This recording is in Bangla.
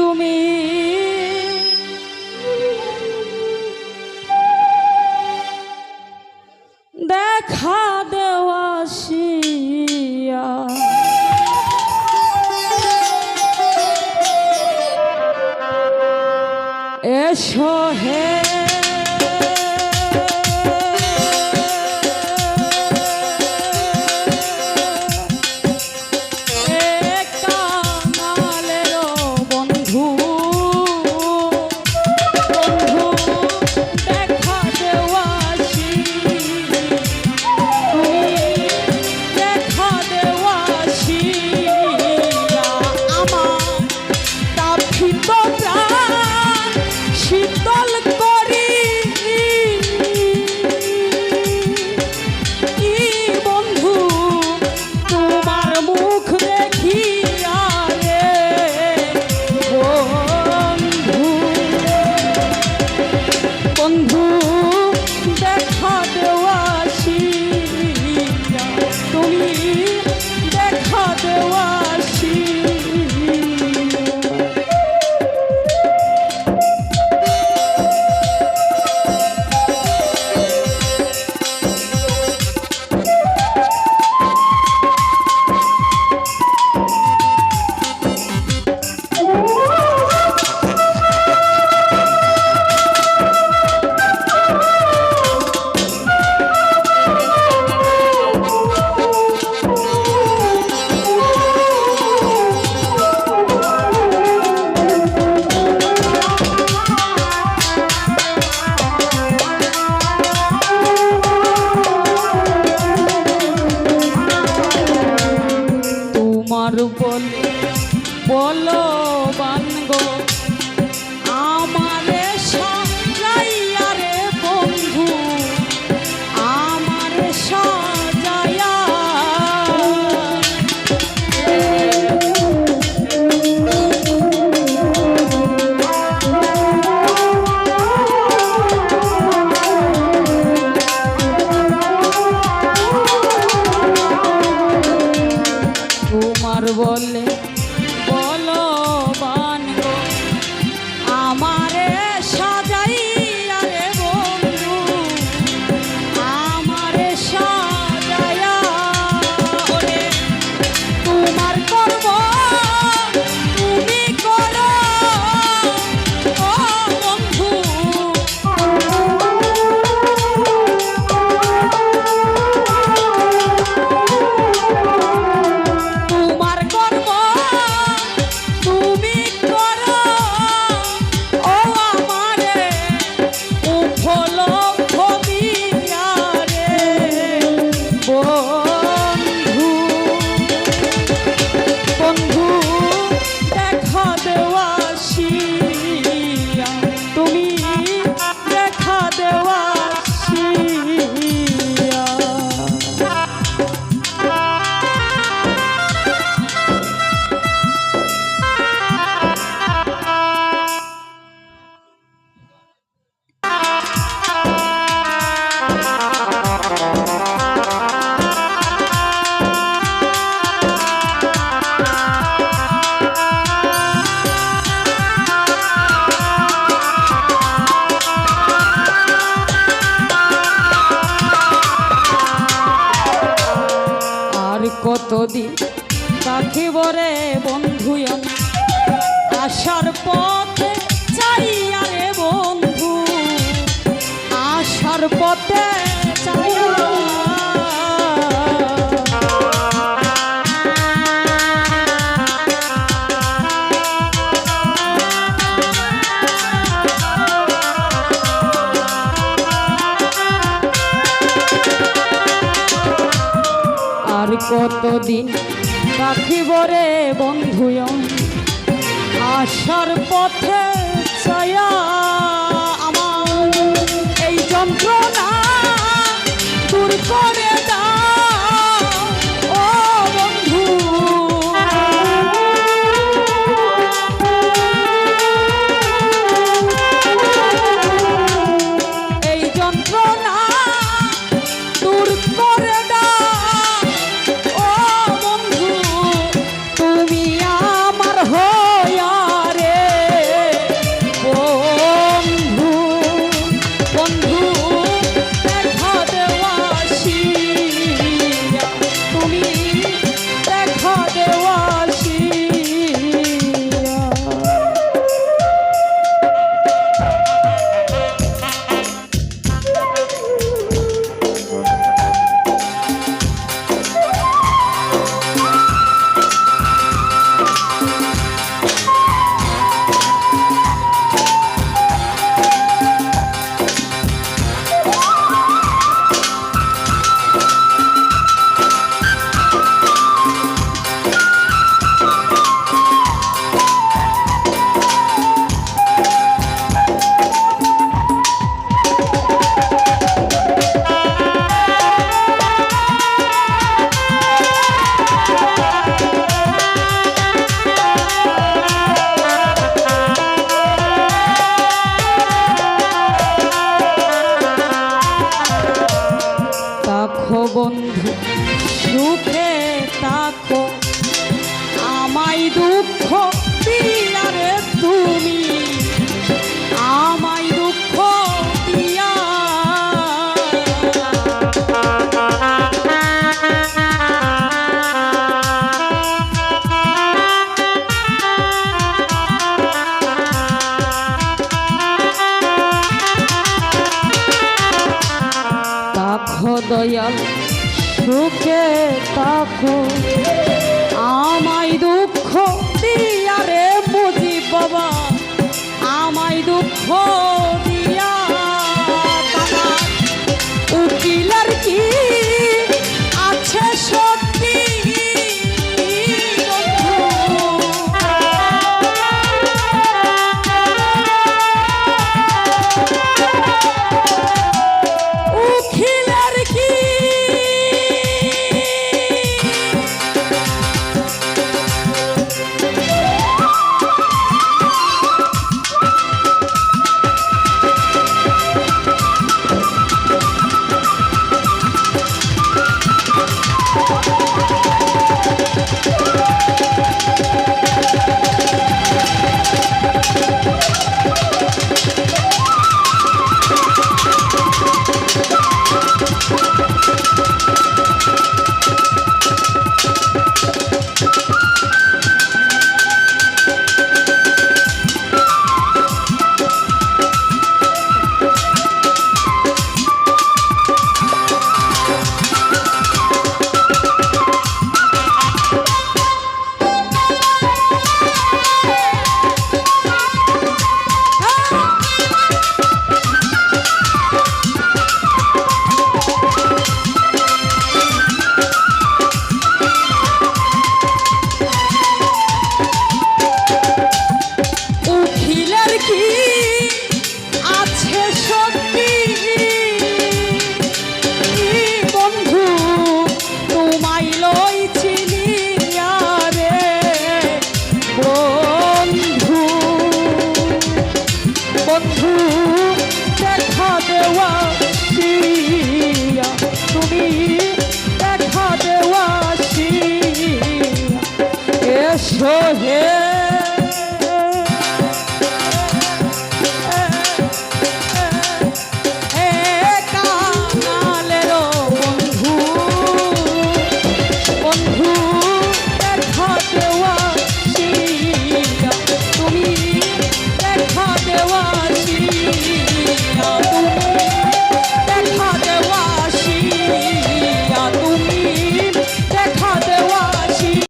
তুমি। দেখা দেওয়াশিয়া এসো হে oh. কতদিন কাকে বরে বন্ধু আসার পর কতদিন রাখিব রে বন্ধুয় আসার পথে দয়াল সুখে থাকো। আমায় দুঃখ দিয়া রে বুঝি বাবা আমায় দুঃখ দেখা দেওয়া সিয়া এসো হে